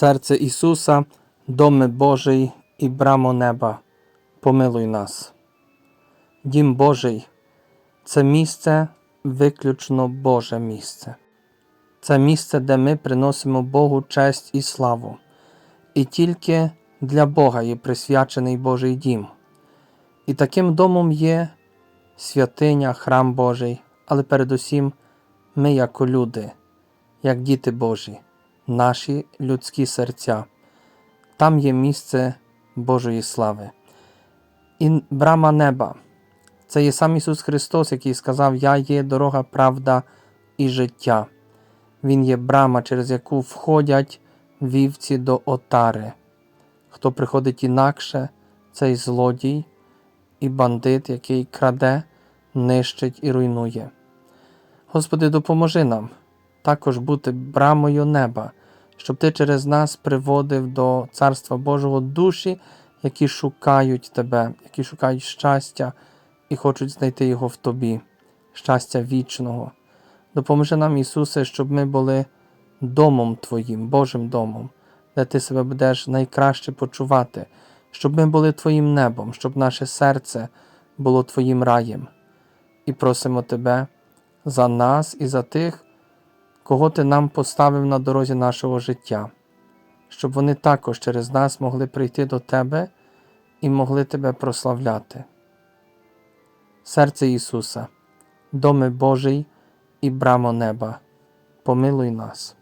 Серце Ісуса, доми Божий і брамо неба, помилуй нас. Дім Божий це місце виключно Боже місце. Це місце, де ми приносимо Богу честь і славу. І тільки для Бога є присвячений Божий дім. І таким домом є святиня, храм Божий, але передусім ми, як люди, як діти Божі, наші людські серця. Там є місце Божої слави. І брама неба. Це є сам Ісус Христос, який сказав: Я є дорога, правда і життя. Він є брама, через яку входять вівці до отари. Хто приходить інакше, цей злодій і бандит, який краде, нищить і руйнує. Господи, допоможи нам також бути брамою неба, щоб Ти через нас приводив до Царства Божого душі, які шукають Тебе, які шукають щастя і хочуть знайти його в Тобі, щастя вічного. Допоможи нам, Ісусе, щоб ми були домом Твоїм, Божим домом, де Ти себе будеш найкраще почувати, щоб ми були Твоїм небом, щоб наше серце було Твоїм раєм. І просимо Тебе за нас і за тих, кого Ти нам поставив на дорозі нашого життя, щоб вони також через нас могли прийти до Тебе і могли Тебе прославляти. Серце Ісуса, доми Божий і брамо неба, помилуй нас.